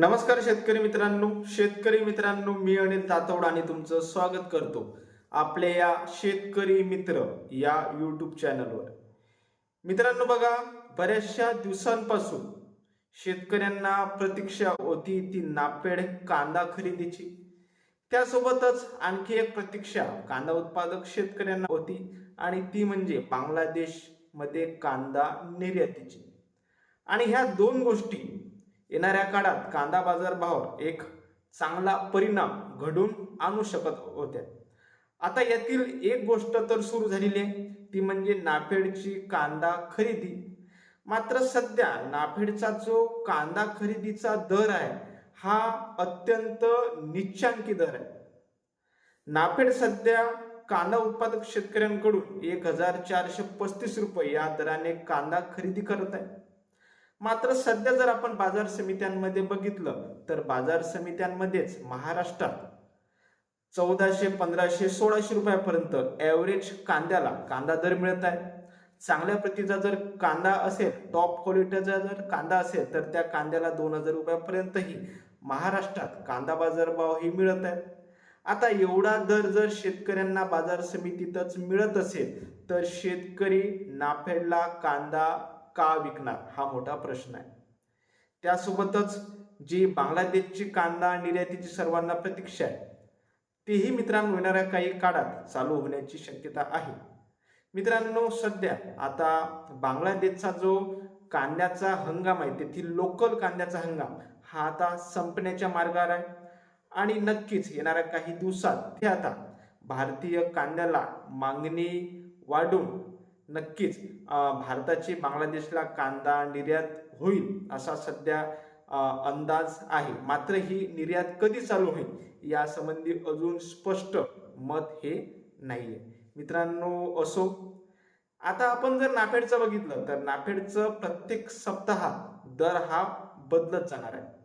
नमस्कार शेतकरी मित्रांनो शेतकरी मित्रांनो मी अनिल तातवड आणि तुमचं स्वागत करतो आपल्या या शेतकरी मित्र या यूट्यूब चॅनलवर मित्रांनो बघा बऱ्याचशा दिवसांपासून शेतकऱ्यांना प्रतीक्षा होती ती नापेड कांदा खरेदीची. त्यासोबतच आणखी एक प्रतीक्षा कांदा उत्पादक शेतकऱ्यांना होती आणि ती म्हणजे बांगलादेशमध्ये कांदा निर्यातीची. आणि ह्या दोन गोष्टी येणाऱ्या काळात कांदा बाजारभावावर एक चांगला परिणाम घडून आणू शकत होत्या आता यातील एक गोष्ट तर सुरू झालेली आहे ती म्हणजे नाफेडची कांदा खरेदी. मात्र सध्या नाफेडचा जो कांदा खरेदीचा दर आहे हा अत्यंत निच्चांकी दर आहे. नाफेड सध्या कांदा उत्पादक शेतकऱ्यांकडून एक हजार चारशे पस्तीस रुपये या दराने कांदा खरेदी करत आहे. मात्र सध्या जर आपण बाजार समित्यांमध्ये बघितलं तर बाजार समित्यांमध्येच महाराष्ट्रात चौदाशे पंधराशे सोळाशे रुपयापर्यंत ॲव्हरेज कांद्याला कांदा दर मिळत आहे. चांगल्या प्रतीचा जर कांदा असेल टॉप क्वालिटीचा जर कांदा असेल तर त्या कांद्याला दोन हजार रुपयापर्यंतही महाराष्ट्रात कांदा बाजार भावही मिळत आहे. आता एवढा दर जर शेतकऱ्यांना बाजार समितीतच मिळत असेल तर शेतकरी नाफेडला कांदा का विकणार? हा मोठा प्रश्न आहे. त्यासोबतच जी बांगलादेशची कांदा निर्यातीची सर्वांना प्रतीक्षा आहे तीही मित्रांनो येणाऱ्या काही काळात चालू होण्याची शक्यता आहे. मित्रांनो सध्या आता बांगलादेशचा जो कांद्याचा हंगाम आहे तेथील लोकल कांद्याचा हंगाम हा आता संपण्याच्या मार्गावर आहे. आणि नक्कीच येणाऱ्या काही दिवसात ते आता भारतीय कांद्याला मागणी वाढून नक्कीच भारताची बांगलादेशला कांदा निर्यात होईल असा सध्या अंदाज आहे. मात्र ही निर्यात कधी चालू होईल यासंबंधी अजून स्पष्ट मत हे नाहीये. मित्रांनो असो. आता आपण जर नाफेडचं बघितलं तर नाफेडचं प्रत्येक सप्ताह दर हा बदलत जाणार आहे.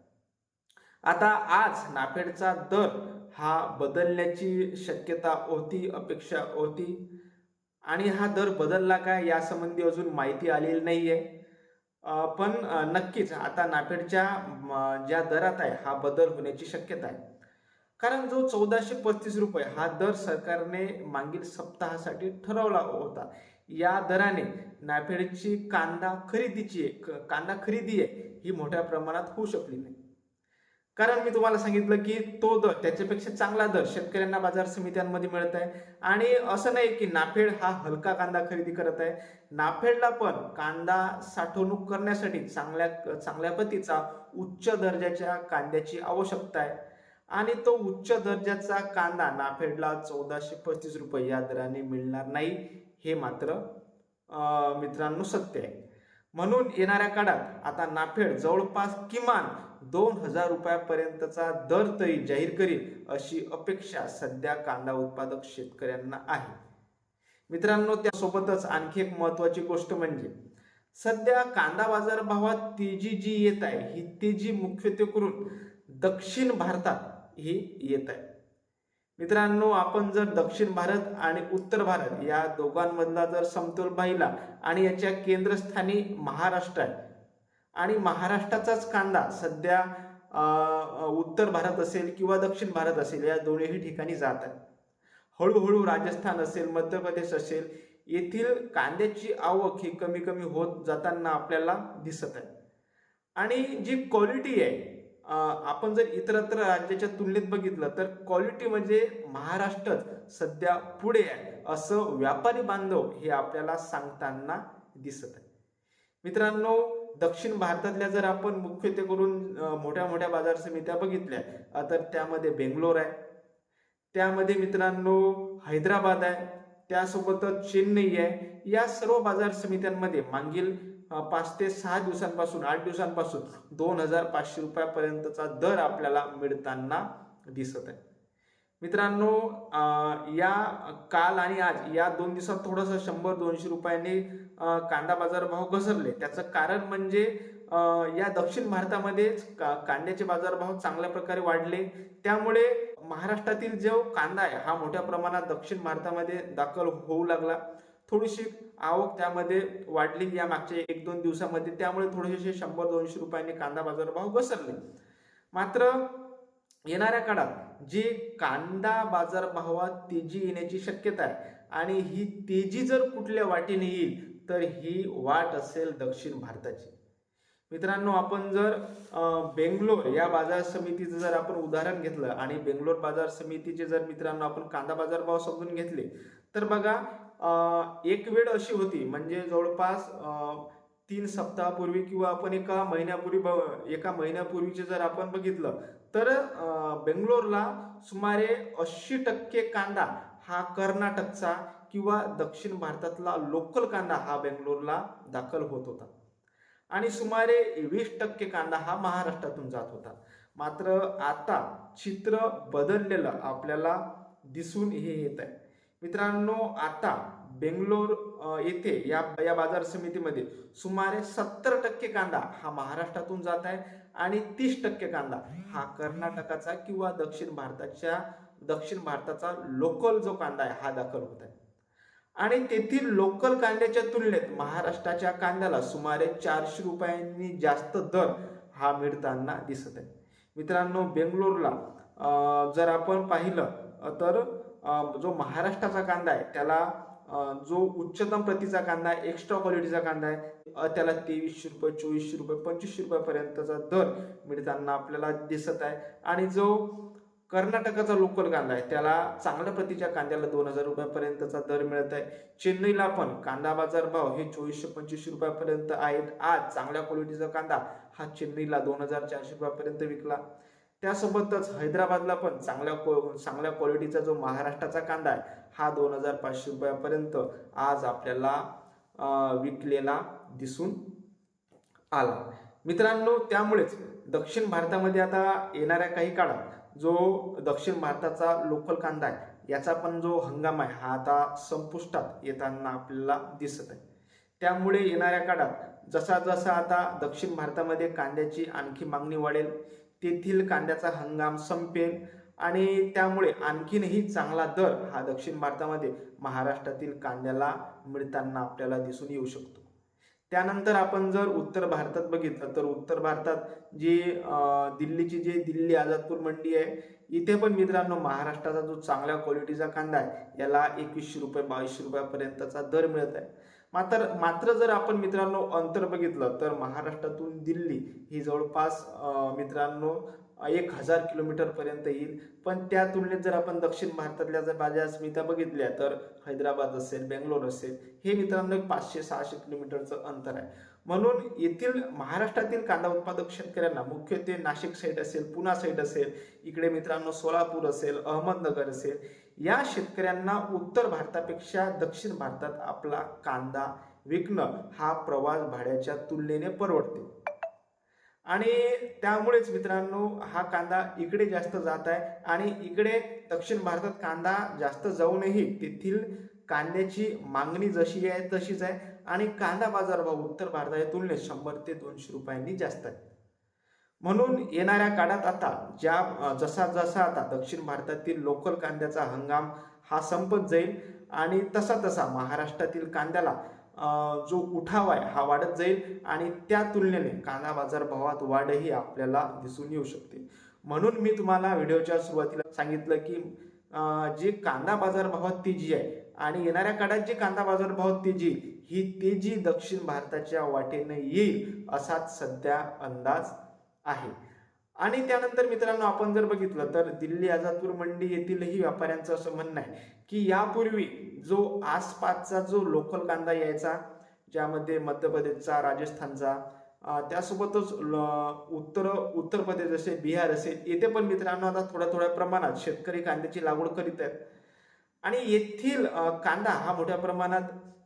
आता आज नाफेडचा दर हा बदलण्याची शक्यता होती अपेक्षा होती. आणि हा दर बदलला काय यासंबंधी अजून माहिती आलेली नाही आहे पण नक्कीच आता नाफेडच्या ज्या दरात आहे हा बदल होण्याची शक्यता आहे. कारण जो चौदाशे पस्तीस रुपये हा दर सरकारने मागील सप्ताहासाठी ठरवला होता. या दराने नाफेडची कांदा खरेदीची आहे, क- कांदा खरेदी आहे ही मोठ्या प्रमाणात होऊ शकली नाही. कारण मी तुम्हाला सांगितलं की तो दर त्याच्यापेक्षा चांगला दर शेतकऱ्यांना बाजार समित्यांमध्ये मिळत आहे. आणि असं नाही की नाफेड हा हलका कांदा खरेदी करत आहे. नाफेडला पण कांदा साठवणूक करण्यासाठी चांगल्या चांगल्या पतीचा उच्च दर्जाच्या कांद्याची आवश्यकता आहे. आणि तो उच्च दर्जाचा कांदा नाफेडला चौदाशे पस्तीस रुपये या दराने मिळणार नाही हे मात्र मित्रांनो सत्य आहे. म्हणून येणाऱ्या काळात आता नाफेड जवळपास किमान दोन हजार रुपयापर्यंतचा दर तरी जाहीर करील अशी अपेक्षा सध्या कांदा उत्पादक शेतकऱ्यांना आहे. मित्रांनो त्यासोबतच आणखी एक महत्वाची गोष्ट म्हणजे सध्या कांदा बाजारभावात तेजी जी येत आहे ही तेजी मुख्यत्वे करून दक्षिण भारतात ही येत आहे. मित्रांनो आपण जर दक्षिण भारत आणि उत्तर भारत या दोघांमधला जर समतोल पाहिला आणि याच्या केंद्रस्थानी महाराष्ट्र आहे आणि महाराष्ट्राचाच कांदा सध्या उत्तर भारत असेल किंवा दक्षिण भारत असेल या दोन्ही ठिकाणी जात आहे. हळूहळू राजस्थान असेल मध्य प्रदेश असेल येथील कांद्याची आवक ही कमी कमी होत जाताना आपल्याला दिसत आहे. आणि जी क्वालिटी आहे आपण जर इतरत्र राज्याच्या तुलनेत बघितलं तर क्वालिटी म्हणजे महाराष्ट्रच सध्या पुढे आहे. असं व्यापारी बांधव हे आपल्याला सांगताना दिसत आहे. मित्रांनो दक्षिण भारतातल्या जर आपण मुख्यत्वे करून मोठ्या मोठ्या बाजार समित्या बघितल्या तर त्यामध्ये बेंगलोर आहे. त्यामध्ये मित्रांनो हैदराबाद आहे. त्यासोबतच चेन्नई आहे. या सर्व बाजार समित्यांमध्ये मागील पाच ते सहा दिवसांपासून आठ दिवसांपासून दोन हजार पाचशे रुपयापर्यंतचा दर आपल्याला मिळताना दिसत आहे. मित्रांनो या काल आणि आज या दोन दिवसात थोडंसं शंभर दोनशे रुपयांनी कांदा बाजार भाव घसरले. त्याचं कारण म्हणजे या दक्षिण भारतामध्येच का- कांद्याचे बाजारभाव चांगल्या प्रकारे वाढले. त्यामुळे महाराष्ट्रातील जो कांदा आहे हा मोठ्या प्रमाणात दक्षिण भारतामध्ये दाखल होऊ लागला. थोडीशी आवक त्यामध्ये वाढली या मागच्या एक दोन दिवसामध्ये. त्यामुळे थोडेसे शंभर दोनशे रुपयांनी कांदा बाजारभाव घसरले. मात्र येणाऱ्या काळात जी कांदा बाजारभावात तेजी येण्याची शक्यता आहे आणि ही तेजी जर कुठल्या वाटेने येईल तर ही वाट असेल दक्षिण भारताची. मित्रांनो आपण जर बेंगलोर या बाजार समितीचं जर आपण उदाहरण घेतलं आणि बेंगलोर बाजार समितीचे जर मित्रांनो आपण कांदा बाजार भाव समजून घेतले तर बघा एक वेळ अशी होती म्हणजे जवळपास तीन सप्ताहापूर्वी किंवा आपण एका महिन्यापूर्वी ब- एका महिन्यापूर्वीचे जर आपण बघितलं तर बेंगलोरला सुमारे ऐंशी टक्के कांदा हा कर्नाटकचा किंवा दक्षिण भारतातला लोकल कांदा हा बेंगलोरला दाखल होत होता. आणि सुमारे वीस टक्के कांदा हा महाराष्ट्रातून जात होता. मात्र आता चित्र बदललेलं आपल्याला दिसून हे येत आहे. मित्रांनो आता बेंगलोर येथे या या बाजार समितीमध्ये सुमारे सत्तर टक्के कांदा हा महाराष्ट्रातून जात आहे आणि तीस टक्के कांदा हा कर्नाटकाचा किंवा दक्षिण भारताच्या दक्षिण भारताचा लोकल जो कांदा आहे हा दाखल होत आहे. आणि तेथील लोकल कांद्याच्या तुलनेत महाराष्ट्राच्या कांद्याला सुमारे चारशे रुपयांनी जास्त दर हा मिळताना दिसत आहे. मित्रांनो बेंगलोरला जर आपण पाहिलं तर जो महाराष्ट्राचा कांदा आहे त्याला जो उच्चतम प्रतीचा कांदा आहे एक्स्ट्रा क्वालिटीचा कांदा आहे त्याला तेवीसशे रुपये चोवीसशे रुपये पंचवीसशे रुपयापर्यंतचा दर मिळताना आपल्याला दिसत आहे. आणि जो कर्नाटकाचा लोकल कांदा आहे. त्याला चांगल्या प्रतीच्या कांद्याला दोन हजार रुपयापर्यंतचा दर मिळत आहे चेन्नईला पण कांदा बाजार भाव हे चोवीसशे पंचवीसशे रुपयापर्यंत आहेत. आज चांगल्या क्वालिटीचा कांदा हा चेन्नईला दोन हजार चारशे रुपयापर्यंत विकला. त्यासोबतच हैदराबादला पण चांगल्या चांगल्या क्वालिटीचा जो महाराष्ट्राचा कांदा आहे हा दोन हजार पाचशे रुपयापर्यंत आज आपल्याला विकलेला दिसून आला. मित्रांनो त्यामुळेच दक्षिण भारतामध्ये आता येणाऱ्या काही काळात जो दक्षिण भारताचा लोकल कांदा आहे याचा पण जो हंगाम आहे हा आता संपुष्टात येताना आपल्याला दिसत आहे. त्यामुळे येणाऱ्या काळात जसा जसा आता दक्षिण भारतामध्ये कांद्याची आणखी मागणी वाढेल तेथील कांद्याचा हंगाम संपेल आणि त्यामुळे आणखीनही चांगला दर हा दक्षिण भारतामध्ये महाराष्ट्रातील कांद्याला मिळताना आपल्याला दिसून येऊ शकतो. त्यानंतर आपण जर उत्तर भारतात बघितलं तर उत्तर भारतात जी दिल्लीची जी दिल्ली आझादपूर मंडी आहे इथे पण मित्रांनो महाराष्ट्राचा जो चांगल्या क्वालिटीचा कांदा आहे याला एकवीसशे रुपये बावीसशे रुपयापर्यंतचा दर मिळत आहे. मात्र मात्र जर आपण मित्रांनो अंतर बघितलं तर महाराष्ट्रातून दिल्ली ही जवळपास मित्रांनो एक हजार किलोमीटरपर्यंत येईल. पण त्या तुलनेत जर आपण दक्षिण भारतातल्या जर बाजार समित्या बघितल्या तर हैदराबाद असेल बेंगलोर असेल हे मित्रांनो एक पाचशे सहाशे किलोमीटरचं अंतर आहे. म्हणून येथील महाराष्ट्रातील कांदा उत्पादक शेतकऱ्यांना मुख्यत्वे नाशिक साईड असेल पुणा साईड असेल इकडे मित्रांनो सोलापूर असेल अहमदनगर असेल या शेतकऱ्यांना उत्तर भारतापेक्षा दक्षिण भारतात आपला कांदा विकणं हा प्रवास भाड्याच्या तुलनेने परवडते. आणि त्यामुळेच मित्रांनो हा कांदा इकडे जास्त जात आहे आणि इकडे दक्षिण भारतात कांदा जास्त जाऊनही तेथील कांद्याची मागणी जशी आहे तशीच आहे. आणि कांदा बाजारभाव उत्तर भारताच्या तुलनेत शंभर ते दोनशे रुपयांनी जास्त आहे. म्हणून येणाऱ्या काळात आता ज्या जसा जसा आता दक्षिण भारतातील लोकल कांद्याचा हंगाम हा संपत जाईल आणि तसा तसा महाराष्ट्रातील कांद्याला जो उठाव आहे हा वाढत जाईल आणि त्या तुलनेने कांदा बाजार भावात वाढही आपल्याला दिसून येऊ शकते. म्हणून मी तुम्हाला व्हिडिओच्या सुरुवातीला सांगितलं की जे जी कांदा बाजार भावात तेजी आहे आणि येणाऱ्या काळात जी कांदा बाजार भावात तेजी ही तेजी दक्षिण भारताच्या वाटेने येईल असाच सध्या अंदाज आहे. आणि त्यानंतर मित्रांनो आपण जर बघितलं तर दिल्ली आजादपूर मंडी येथीलही व्यापाऱ्यांचं असं म्हणणं आहे की यापूर्वी जो आसपासचा जो लोकल कांदा यायचा ज्यामध्ये मध्य प्रदेशचा राजस्थानचा त्यासोबतच उत्तर उत्तर प्रदेश असेल बिहार असेल येथे पण मित्रांनो आता थोड्या थोड्या प्रमाणात शेतकरी कांद्याची लागवड करीत आहेत. आणि येथील कांदा हा मोठ्या प्रमाणात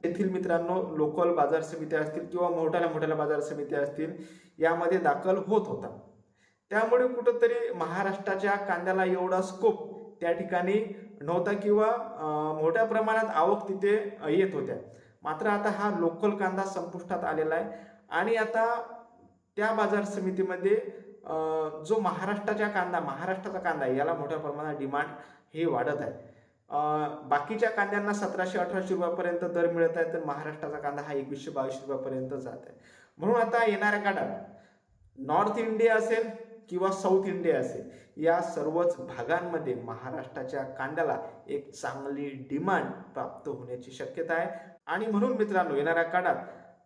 येथील मित्रांनो लोकल बाजार समित्या असतील किंवा मोठ्याला मोठ्याला बाजार समित्या असतील यामध्ये दाखल होत होता. त्यामुळे कुठंतरी महाराष्ट्राच्या कांद्याला एवढा स्कोप त्या ठिकाणी नव्हता किंवा मोठ्या प्रमाणात आवक तिथे येत होत्या. मात्र आता हा लोकल कांदा संपुष्टात आलेला आहे. आणि आता त्या बाजार समितीमध्ये जो महाराष्ट्राच्या कांदा महाराष्ट्राचा कांदा आहे याला मोठ्या प्रमाणात डिमांड हे वाढत आहे. बाकीच्या कांद्यांना सतराशे अठराशे रुपयापर्यंत दर मिळत आहे तर महाराष्ट्राचा कांदा हा एकवीसशे बावीसशे रुपयापर्यंत जात आहे. म्हणून आता येणाऱ्या काळात नॉर्थ इंडिया असेल किंवा साऊथ इंडिया असेल या सर्वच भागांमध्ये महाराष्ट्राच्या कांद्याला एक चांगली डिमांड प्राप्त होण्याची शक्यता आहे. आणि म्हणून मित्रांनो येणाऱ्या काळात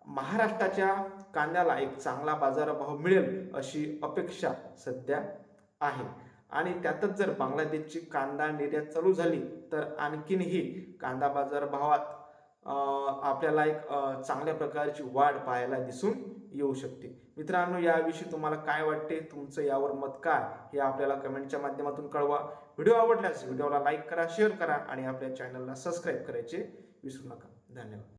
महाराष्ट्राच्या कांद्याला एक चांगला बाजारभाव मिळेल अशी अपेक्षा सध्या आहे. आणि त्यातच जर बांगलादेशची कांदा निर्यात चालू झाली तर आणखीनही कांदा बाजारभावात आपल्याला एक चांगल्या प्रकारची वाढ पाहायला दिसून येऊ शकते. मित्रांनो याविषयी तुम्हाला काय वाटते? तुमचं यावर मत काय? हे आपल्याला कमेंटच्या माध्यमातून कळवा. व्हिडिओ आवडल्यास व्हिडिओला लाईक करा शेअर करा आणि आपल्या चॅनलला सबस्क्राईब करायचे विसरू नका. धन्यवाद.